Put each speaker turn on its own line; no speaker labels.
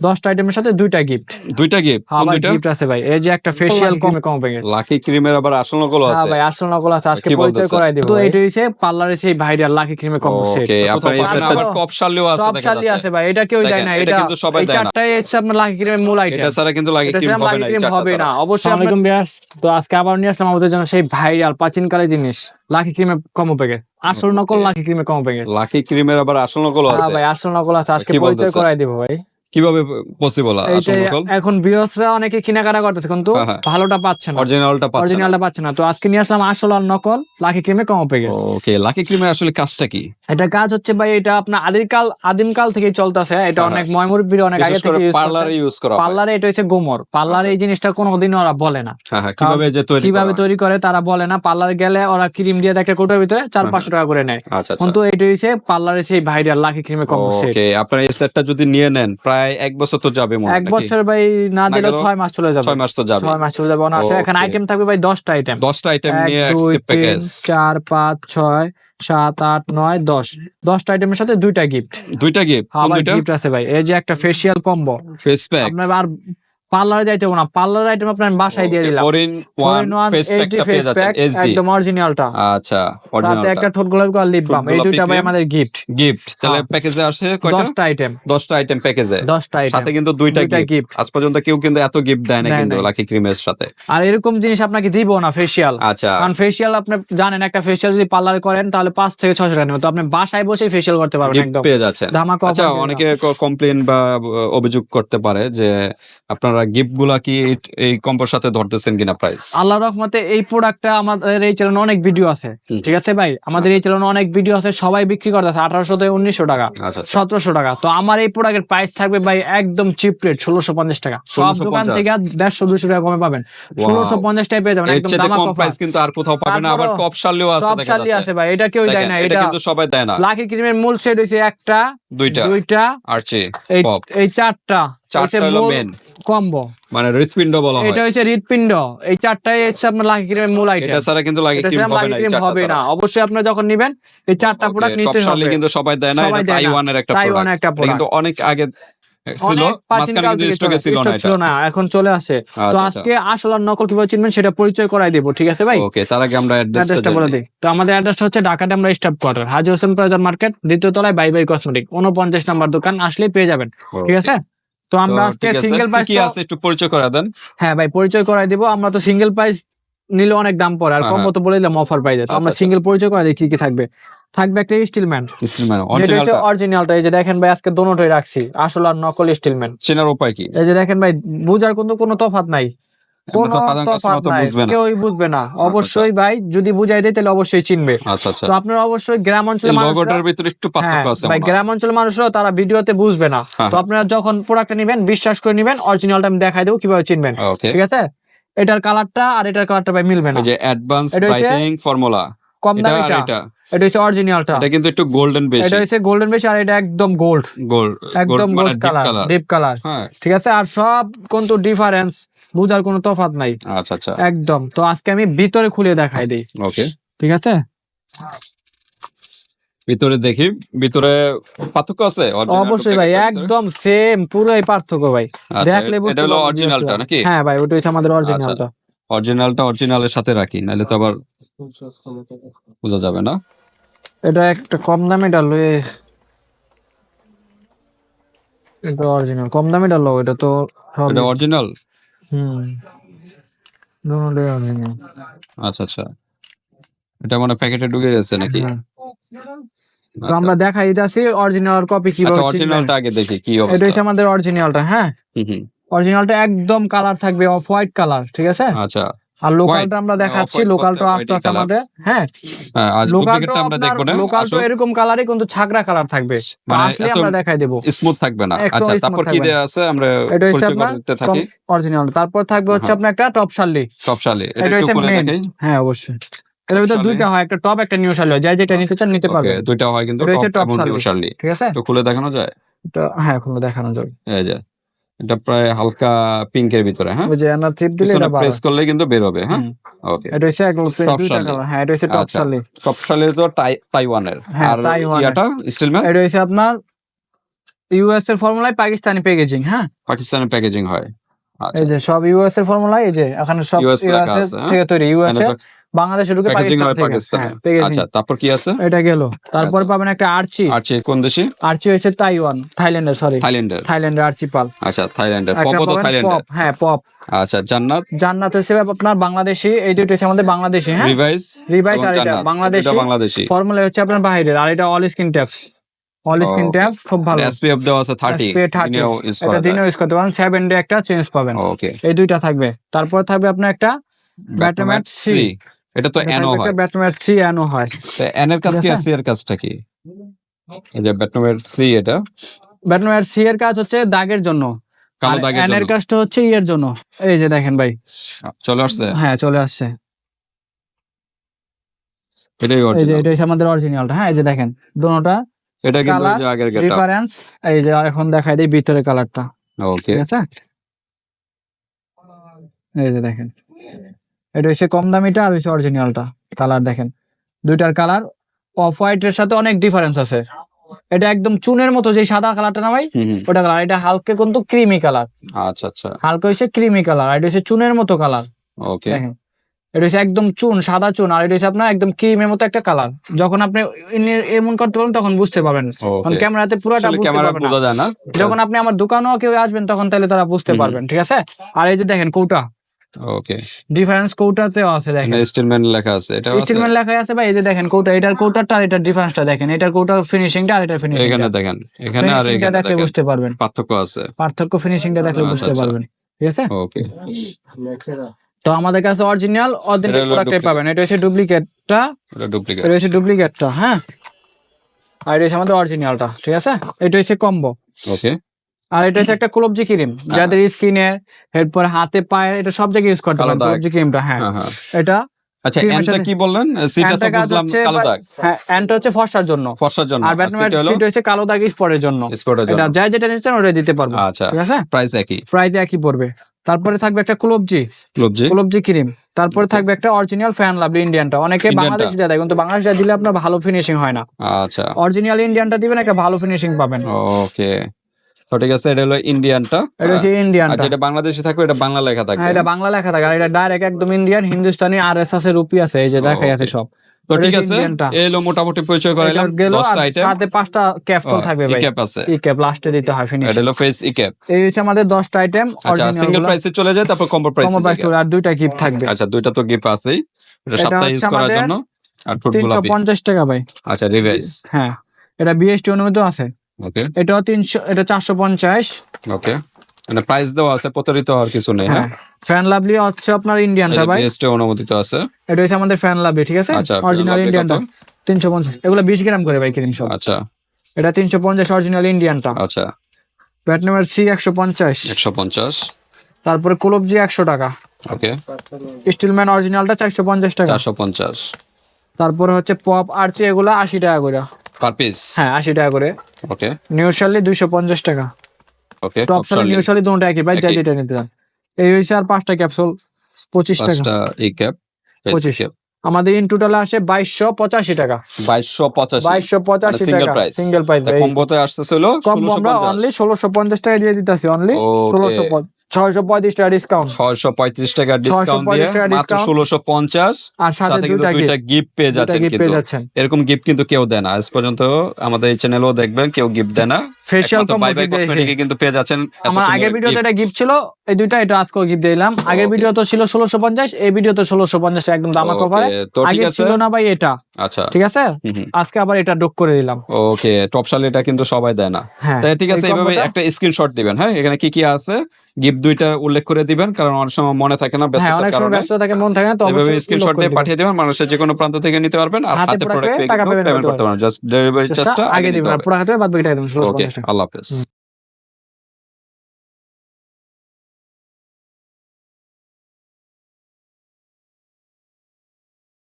দশটা আইটেমের সাথে দুইটা গিফট
দুইটা গিফট
আবার গিফট আছে ভাই। এই যে একটা ফেশিয়াল কমে কমে গেছে
লাকি ক্রিমের আবার আসল নকল
হ্যাঁ
আছে।
ভাই আসল নকল আছে। আজকে পরিচয় করাই দিব তো এটা হইছে পার্লারে সেই ভাইরাল লাকি ক্রিমে কম্বো সেট
ওকে আপনার এই সেটটা আবার টপ শালিও আছে দেখা
শালি আছে ভাই এটা কেউ দেয় না।
এটা কিন্তু সবাই দেয় না।
চারটাই হচ্ছে আপনার লাকি ক্রিমের মূল আইটেম
এটা ছাড়া কিন্তু লাকি ক্রিম হবে না
ক্রিম হবে না। অবশ্যই আপনার বিয়াস তো আজকে আবার নিয়ে আসলাম আমাদের জন্য সেই ভাইরাল প্রাচীনকালের জিনিস লাকি ক্রিমে কম্বো প্যাকেট আসল নকল লাকি ক্রিমে কম্বো প্যাকেট
লাকি ক্রিমের আবার আসল নকল
হ্যাঁ
আছে।
ভাই আসল নকল আছে। আজকে পরিচয় করাই দিব ভাই।
কীভাবে পসিবল
এখন অনেকে কেনাকাটা করতেছে কিন্তু
হ্যাঁ, হ্যাঁ।
ভালোটা পাচ্ছে না।
অরিজিনালটা
অরিজিনালটা পাচ্ছে না। তো আজকে নিয়ে আসলাম আসল আর নকল লাকি ক্রিমে কম্বো প্যাকেট
ওকে লাকি ক্রিমের আসলে কাজটা কি?
এটা কাজ হচ্ছে ভাই এটা আপনার আদিকাল আদিমকাল থেকেই চলতেছে। এটা
হ্যাঁ,
অনেক ময়মুরবির অনেক আগে থেকে
পার্লারে ইউজ করা
পার্লারে এটা হচ্ছে গোমর। পার্লারে এই জিনিসটা কোনোদিন ওরা বলে না।
কীভাবে যে তৈরি
কীভাবে তৈরি করে তারা বলে না। পার্লার গেলে ওরা ক্রিম দিয়ে একটা কোটার ভিতরে চার
হ্যাঁ,
পাঁচশো টাকা করে নেয়।
আচ্ছা আচ্ছা।
কিন্তু এটা হচ্ছে পার্লারে সেই ভাইরাল লাকি ক্রিমে সেট
ওকে আপনার এই সেটটা যদি নিয়ে নেন প্রায় এক বছর তো যাবে
এক বছর ভাই না দিলে ছয় মাস চলে যাবে।
ছয় মাস তো যাবে।
ছয় মাস চলে যাবে। অনার্সে এখানে আইটেম থাকবে ভাই দশটা আইটেম
দশটা আইটেম নিয়ে প্যাকেজ
চার পাঁচ ছয় সাত আট নয় দশ। দশটা আইটেমের সাথে দুইটা গিফট
দুইটা গিফট
আবার গিফট আছে ভাই। এই যে একটা ফেসিয়াল কম্বো
ফেস প্যাক
আপনার আর পার্লারে যাইতে হবে না। পার্লার আইটেম আপনার বাসায় দিয়ে দিলাম।
ফোর ইন ওয়ান ফেস প্যাকটা পেয়ে যাচ্ছেন এইচডি
একদম অরিজিনালটা
আচ্ছা
তাতে
অরিজিনালটা
একটা ঠোঁট গোলাপ আর লিপ বাম এই দুইটা ভাই আমাদের গিফট
গিফট তাহলে। প্যাকেজে আসে কয়টা?
দশটা আইটেম
দশটা আইটেম প্যাকেজে
দশটা আইটেম
সাথে কিন্তু দুইটা গিফট আজ পর্যন্ত কেউ কিন্তু এত গিফট দেয় না কিন্তু লাকি ক্রিমের সাথে।
আর এরকম জিনিস আপনাকে দিব না ফেশিয়াল
আচ্ছা।
কারণ ফেশিয়াল আপনি জানেন একটা ফেশিয়াল যদি পার্লারে করেন তাহলে পাঁচ থেকে ছশো টাকা নেবে। তো আপনি বাসায় বসে ফেশিয়াল করতে পারবেন একদম।
পেয়ে যাচ্ছেন। আচ্ছা অনেকে কমপ্লেন বা অভিযোগ করতে পারে যে আপনারা গিফটগুলা কি এই- কম্পোর সাথে ধরতেছেন কিনা প্রাইস
আল্লাহ রহমতে এই প্রোডাক্টটা আমাদের এই চ্যানেলে অনেক ভিডিও আছে। ঠিক আছে ভাই? আমাদের এই চ্যানেলে অনেক ভিডিও আছে সবাই বিক্রি করতেছে আঠারোশো থেকে উনিশশো টাকা।
আচ্ছা আচ্ছা।
সতেরোশো টাকা। তো আমার এই প্রোডাক্টের প্রাইস থাকবে ভাই একদম চিপ রেট ষোলোশো পঞ্চাশ টাকা। সব
1650
দোকান থেকে দেড়শো দুশো টাকা কমে পাবেন. ষোলোশো পঞ্চাশ টাকা পেয়ে যাবেন একদম দামাক
কম প্রাইস কিন্তু আর কোথাও পাবে না আবার টপ শালিও আছে দেখা
শালি আছে ভাই এটা কেউ দেয় না
এটা কিন্তু সবাই দেয় না।
লাকি ক্রিমের মূল সেট হয়েছে একটা
দুইটা।
দুইটা
আর
এই চারটা।
চারটা হলো মেন
কম্বো
মানে হৃৎপিণ্ড বলা হয়।
এটা হচ্ছে হৃৎপিণ্ড। এই চারটাই হচ্ছে আপনার লাকি ক্রিমের মূল আইটেম
এটা ছাড়া কিন্তু লাগে ক্রিম হবে না এই
ক্রিম
চারটা
হবে না। অবশ্যই আপনার যখন নেবেন এই চারটা প্রোডাক্ট নিতে হবে।
কিন্তু সবাই দেয় না এটা তাইওয়ানের একটা প্রোডাক্ট কিন্তু অনেক আগে ছিল মাঝখানে কিন্তু স্টকে ছিল না
ছিল না এখন চলে আসে। তো
আচ্ছা,
আজকে আসল আর নকল কীভাবে চিনবেন সেটা পরিচয় করাই দেবো ঠিক আছে ভাই?
ওকে তার আগে আমরা
অ্যাড্রেসটা
অ্যাড্রেসটা
বলে দিই। তো আমাদের অ্যাড্রেসটা হচ্ছে ঢাকাতে আমরা staff quarter Haji Hossain plaza market দ্বিতীয় তলায় বাই বাই কসমেটিক উনপঞ্চাশ নাম্বার দোকান আসলেই পেয়ে যাবেন ঠিক আছে? তো আমরা আজকে সিঙ্গেল প্রাইস
কি আছে একটু পরিচয় করে দেন।
হ্যাঁ ভাই পরিচয় করাই দেব। আমরা তো সিঙ্গেল প্রাইস নিলে অনেক দাম পড়ে আর
হ্যাঁ,
কম
হ্যাঁ।
তো বলে দিলাম অফার পাই তো আমরা
আচ্ছা,
সিঙ্গেল পরিচয় করাই দিই কি কি থাকবে? থাকবে একটা স্টিলম্যান
স্টিলম্যান অরিজিনালটা
অরিজিনালটা এই যে দেখেন ভাই আজকে দোনোটাই রাখছি আসল আর নকল স্টিলম্যান
চেনার উপায় কি?
এই যে দেখেন ভাই বুঝার কিন্তু কোনো তফাত নাই কোনো তফাৎ নাই। কেউই বুঝবে না। অবশ্যই ভাই যদি বুঝাই দেয় তাহলে অবশ্যই চিনবে।
আচ্ছা আচ্ছা।
তো আপনার অবশ্যই গ্রাম অঞ্চলের
লোগোটার ভিতরে একটু
হ্যাঁ,
পার্থক্য আছে
ভাই গ্রাম অঞ্চলের মানুষরা তারা ভিডিওতে বুঝবে না।
হ্যাঁ,
তো আপনারা যখন প্রোডাক্টটা নেবেন বিশ্বাস করে নেবেন অরিজিনালটা আমি দেখাই দেবো কীভাবে চিনবেন। ঠিক আছে? এটার কালারটা আর এটার কালারটা ভাই মিলবে না।
যে অ্যাডভান্স ফর্মুলা
কম দাম এটা।
এটা
হচ্ছে অরিজিনালটা।
এটা কিন্তু একটু গোল্ডেন বেশি।
এটা হচ্ছে গোল্ডেন বেশ আর এটা একদম গোল্ড
গোল্ড
একদম গোল্ড কালার ডিপ কালার
হ্যাঁ।
ঠিক আছে? আর সব কিন্তু ডিফারেন্স বুঝার কোনো তফাৎ নাই।
আচ্ছা আচ্ছা।
একদম। তো আজকে আমি ভিতরে খুলে দেখাই দিই।
ওকে
ঠিক আছে?
ভিতরে দেখি। ভিতরে পার্থক্য আছে?
অবশ্যই ভাই একদম সেম পুরোই পার্থক্য ভাই। দেখলে বুঝতে
এটা হলো
পারবেন
অরিজিনালটা নাকি?
হ্যাঁ ভাই ওটা হচ্ছে আমাদের অরিজিনালটা
অরিজিনালটা অরিজিনালের সাথে রাখি নাহলে তো আবার বোঝা যাবে না?
এটা একটা কম দামে ডালো এটা অরিজিনাল কম দামে ডালো এটা তো
এটা অরিজিনাল
হুম। দুটোই অরিজিনাল
আচ্ছা আচ্ছা। এটা মানে প্যাকেটে ঢুকে গেছে নাকি?
হ্যাঁ। তো আমরা দেখাই দিতেছি অরিজিনাল কপি
আচ্ছা
কীভাবে
অরিজিনালটা আগে দেখি কি
এটা হচ্ছে আমাদের অরিজিনালটা হ্যাঁ? অরিজিনালটা একদম কালার থাকবে অফ হোয়াইট কালার ঠিক আছে?
আচ্ছা।
আর লোকালটা আমরা দেখাচ্ছি লোকালটা
বলতে
আস্তে আস্তে আমাদের হ্যাঁ?
হ্যাঁ,
লোকালটা
আমরা দেখব না।
লোকালটা এরকম কালারই কিন্তু ছাগরা কালার থাকবে।
মানে
আসলে আমরা দেখাই দেবো।
স্মুথ থাকবে না। আচ্ছা তারপর কি
থাকবে
দেয়া আছে? আমরা পরিচয় করতে থাকি।
অরিজিনাল তারপর থাকবে হচ্ছে
হ্যাঁ।
আপনার একটা টপ শালি।
সব সালে এটা একটু খুলে
main।
দেখাই।
হ্যাঁ অবশ্যই। এর ভিতরে দুইটা হয় একটা টপ একটা নিউ শালি হয়। যাই যেটা নিতে চান নিতে
ওকে
পারবেন।
দুইটা হয় কিন্তু টপ এবং নিউ শার্লি
ঠিক আছে?
একটু খুলে দেখানো যায়?
এটা হ্যাঁ এখন দেখানো যাবে।
এই যে। এটা প্রায় হালকা পিঙ্কের ভিতরে হ্যাঁ?
ওই যে এনার চিপ দিলে এটা
প্রেস করলে কিন্তু বের হবে হ্যাঁ? ওকে
এটা হচ্ছে একদম দুইটা
শালি।
হ্যাঁ এটা হচ্ছে টপ
আচ্ছা।
শালি
টপ শালে তো তাই- তাইওয়ানের।
হ্যাঁ,
আর। ইয়াটা স্টিলম্যান
এটা হচ্ছে আপনার ইউএস এর ফর্মুলায় পাকিস্তানি প্যাকেজিং হ্যাঁ?
পাকিস্তানের প্যাকেজিং হয়। আচ্ছা
এই যে সব ইউএস এর ফর্মুলা এই যে এখানে সব ইউএস
হ্যাঁ?
থেকে তৈরি ইউএস এর বাংলাদেশে ঢুকে
হয়। আচ্ছা তারপর কি আছে?
এটা গেল। তারপর
আচ্ছা।
পাবেন একটা আর্চি।
আর চেয়ে কোন দেশি?
আর্চি হচ্ছে তাইওয়ান থাইল্যান্ডের সরি
থাইল্যান্ডের।
থাইল্যান্ডের আর্চি পাল
আচ্ছা থাইল্যান্ডের। পপও তো থাইল্যান্ডের।
পপ হ্যাঁ পপ।
আচ্ছা জান্নাত?
জান্নাত হচ্ছে আপনার বাংলাদেশি এই দুটো হচ্ছে আমাদের বাংলাদেশি হ্যাঁ?
রিভাইস
রিভাইস আর এটা বাংলাদেশি।
বাংলাদেশি।
ফর্মুলা হচ্ছে আপনার বাইরের আর এটা all skin types all skin
ও,
ট্যাপ খুব ভালো।
এসপিএফ দেওয়া আছে 30 দিনেও ইউজ
এটা দিনও ইউজ করতে পারেন। সেভেন ডে একটা চেঞ্জ পাবেন।
ওকে
এই দুইটা থাকবে। তারপর থাকবে আপনার একটা
ব্যাটম্যাট সি এটা তো এনও হয়।
ব্যাটম্যাট সি এনও হয়।
তো এন এর কাজ কি আর সি এর কাজটা কি? এই যে ব্যাটম্যাট সি এটা।
ব্যাটম্যাট সি এর কাজ হচ্ছে দাগের জন্য।
কালো দাগের
N এর
জন্য।
কাজটা হচ্ছে ইয়ের জন্য। এই যে দেখেন ভাই।
চলে আসছে?
হ্যাঁ চলে আসছে।
এটাই
এই যে
original।
এটা আমাদের অরিজিনালটা হ্যাঁ এই যে দেখেন দুটোটা
এটা কিন্তু ওই যে আগের গেটা
রেফারেন্স এই যে এখন দেখাই দেই ভিতরে কালারটা
ওকে
ঠিক আছে? এই যে দেখেন। এটা হচ্ছে কম দামিটা আর হচ্ছে অরিজিনালটা কালার দেখেন। দুইটার কালার অফ হোয়াইট এর সাথে অনেক ডিফারেন্স আছে। এটা একদম চুনের মতো যে সাদা কালারটা না ভাই। ওটা কালার এটা হালকা কিন্তু ক্রিমি কালার
আচ্ছা আচ্ছা।
হালকা হচ্ছে ক্রিমি কালার এটা হচ্ছে চুনের মতো কালার
ওকে
দেখেন এটা হচ্ছে একদম চুন সাদা চুন আর এটা হচ্ছে আপনার একদম ক্রিমের মতো একটা কালার যখন আপনি এমন করতে পারবেন তখন বুঝতে পারবেন। কারণ ক্যামেরাতে পুরোটা বুঝতে পারবেন যখন আপনি আমার দোকানেও কেউ আসবেন তখন তাহলে তারা বুঝতে পারবেন ঠিক আছে? আর এই যে দেখেন কৌটা
ওকে।
ডিফারেন্স কৌটাতেও আছে দেখেন।
স্টিলম্যান লেখা আছে এটা আছে।
স্টিলম্যান লেখা আছে ভাই এই যে দেখেন কৌটা এটার কৌটারটা আর এটার ডিফারেন্সটা দেখেন। এটার কৌটার ফিনিশিংটা আর এটার ফিনিশিং
এখানে দেখেন এখানে আর এখানে
দেখলে বুঝতে পারবেন।
পার্থক্য আছে।
পার্থক্য ফিনিশিংটা দেখলে
আচ্ছা,
বুঝতে
আচ্ছা।
পারবেন। ঠিক আছে?
ওকে।
তো আমাদের কাছে অরিজিনাল অথেন্টিক প্রোডাক্টই পাবেন। এটা হচ্ছে ডুপ্লিকেটটা
এটা ডুপ্লিকেট
এটা হচ্ছে ডুপ্লিকেটটা হ্যাঁ? আর এটা হচ্ছে আমাদের অরিজিনালটা ঠিক আছে? এটা হচ্ছে কম্বো
ওকে।
আর এটা হচ্ছে একটা কলবজি ক্রিম যাদের স্কিনে এরপর হাতে পায়ে এটা সব জায়গায় ইউজ করতে পারেন। কলবজি ক্রিমটা হ্যাঁ।
হ্যাঁ হ্যাঁ।
এটা
আচ্ছা এনটা কি বললেন? সিটা তো বুঝলাম কালো দাগ।
হ্যাঁ এন্ড হচ্ছে ফর্সার জন্য।
ফর্সার জন্য।
আর ব্যাটম্যান
সিটা হলো
সিট হচ্ছে কালো দাগ স্পটের জন্য। এটা
জন্য।
যাই যেটা নিচ্ছেন ওটা দিতে পারব।
আচ্ছা
ঠিক আছে?
প্রাইস একই।
প্রাইস একই পড়বে। তারপরে থাকবে একটা ক্লোবজি।
ক্লবজি?
ক্লোবজি ক্রিম। তারপরে থাকবে একটা অরিজিনাল ফ্যান লাভলি ইন্ডিয়ানটা অনেকে
টা।
দেয় কিন্তু বাংলাদেশিটা দিলে আপনার ভালো ফিনিশিং হয় না।
আচ্ছা।
অরিজিনাল ইন্ডিয়ানটা দিবেন একটা ভালো ফিনিশিং পাবেন।
ওকে ঠিক আছে এটা হলো ইন্ডিয়ানটা
এটা হচ্ছে
আর যেটা বাংলাদেশে থাকবে এটা বাংলা লেখা থাকবে।
হ্যাঁ এটা বাংলা লেখা থাকে আর এটা ডাইরেক্ট একদম ইন্ডিয়ান হিন্দুস্তানি আর এস এর রুপি আছে এই যে দেখাই আছে সব।
তো ঠিক আছে হলো মোটামুটি পরিচয় করাইলাম
এটা গেল আর
দশটা আইটেম
সাথে পাঁচটা ক্যাপসুল থাকবে ভাই।
ক্যাপ আছে।
ই ক্যাপ লাস্টে দিতে হয় ফিনিশ
এটা হলো ফেস ই ক্যাপ
এই হচ্ছে আমাদের দশটা আইটেম
আচ্ছা সিঙ্গেল প্রাইসে চলে যায় তারপর কম্বো প্রাইসে
কম প্রাইস আর দুইটা গিফট থাকবে।
আচ্ছা দুইটা তো গিফট আছেই। এটা সপ্তাহে ইউজ করার জন্য। আর গোলাপি
পঞ্চাশ টাকা ভাই।
আচ্ছা রিভাইস
হ্যাঁ এটা বিএসটি অনুমোদিত আছে।
ওকে
এটাও তিনশো এটা চারশো পঞ্চাশ।
ওকে মানে প্রাইস দেওয়া আছে প্রতারিত কিছু নেই
হ্যাঁ? ফ্যান লাভলি হচ্ছে আপনার ইন্ডিয়ানটা ভাই।
অনুমোদিত আছে।
এটা হচ্ছে আমাদের ফ্যান লাভলি ঠিক আছে?
আচ্ছা,
অরিজিনাল
lovely
ইন্ডিয়ানটা
কত?
তিনশো পঞ্চাশ। এগুলো বিশ গ্রাম করে ভাই ক্রিম সব।
আচ্ছা।
এটা তিনশো পঞ্চাশ অরিজিনাল ইন্ডিয়ানটা
আচ্ছা।
ব্যাট নাম্বার সি একশো পঞ্চাশ।
একশো পঞ্চাশ।
তারপরে কোলবজি একশো টাকা।
ওকে
স্টিলম্যান অরিজিনালটা চারশো পঞ্চাশ টাকা।
চারশো পঞ্চাশ।
তারপরে হচ্ছে পপ আরচি এগুলা আশি টাকা করে।
পার পিস
হ্যাঁ আশি টাকা করে।
ওকে
নিউশালি দুইশো পঞ্চাশ টাকা।
ওকে
টপ সালি নিউশালি দুটো একই ভাই যা
একই।
যেটা নিতে চান। এই হচ্ছে আর পাঁচটা ক্যাপসুল পঁচিশ টাকা।
পাঁচটা ই ক্যাপ
পঁচিশ। আমাদের ইন টোটাল আসে বাইশশো পঁচাশি টাকা।
বাইশশো পঁচাশি।
বাইশশো পঁচাশি
single
টাকা সিঙ্গেল প্রাইস
কম্বোতে আসতেছিল
কম
ষোলোশো
আমরা অনলি ষোলোশো পঞ্চাশ টাকা দিয়ে দিতেছি অনলি. ষোলোশো ছয়শো পঁয়ত্রিশ টাকা ডিসকাউন্ট
ছয়শো পঁয়ত্রিশ টাকা ডিসকাউন্ট দিয়ে মাত্র ষোলোশো পঞ্চাশ।
আর সাথে
সাথে কিন্তু
দুইটা
দুইটা
গিফট
গিফট পেয়ে যাচ্ছেন কিন্তু। এরকম গিফট কিন্তু কেউ দেয় না। আজ পর্যন্ত আমাদের এই চ্যানেলও দেখবেন কেউ গিফট দেয় না।
ফেশিয়াল
বাই বাই কসমেটিকে কিন্তু পেয়ে যাচ্ছেন
আমার আগের ভিডিওতে এটা গিফট ছিল এই দুইটা এটা আজকেও গিফট দিলাম। আগের ভিডিও তো ছিল ষোলোশো পঞ্চাশ এই ভিডিও তো ষোলোশো পঞ্চাশ একদম দামা আগে ছিল না ভাই এটা।
আচ্ছা।
ঠিক আছে। আজকে আবার এটা ডোক করে দিলাম।
ওকে এটা কিন্তু সবাই দেয় না।
হ্যাঁ
তাই ঠিক আছে এইভাবে একটা স্ক্রিনশট দিবেন। হ্যাঁ এখানে কি কি আছে? গিফট দুইটা উল্লেখ করে দিবেন কারণ অনেক সময় মনে থাকে না
ব্যস্ত
ব্যস্ততার কারণে।
ব্যস্ত থাকে মন থাকে না তো অবশ্যই
স্ক্রিনশট দিয়ে পাঠিয়ে দিবেন মানুষের যে কোনো প্রান্ত থেকে নিতে পারবেন আর
হাতে
প্রোডাক্ট
পেয়ে
পেমেন্ট
করতে
করতে পারবেন। জাস্ট ডেলিভারি চার্জটা
আগে দিবেন আর পুরো হাতে বাদ বাকিটা একদম
ওকে আল্লাহ হাফেজ।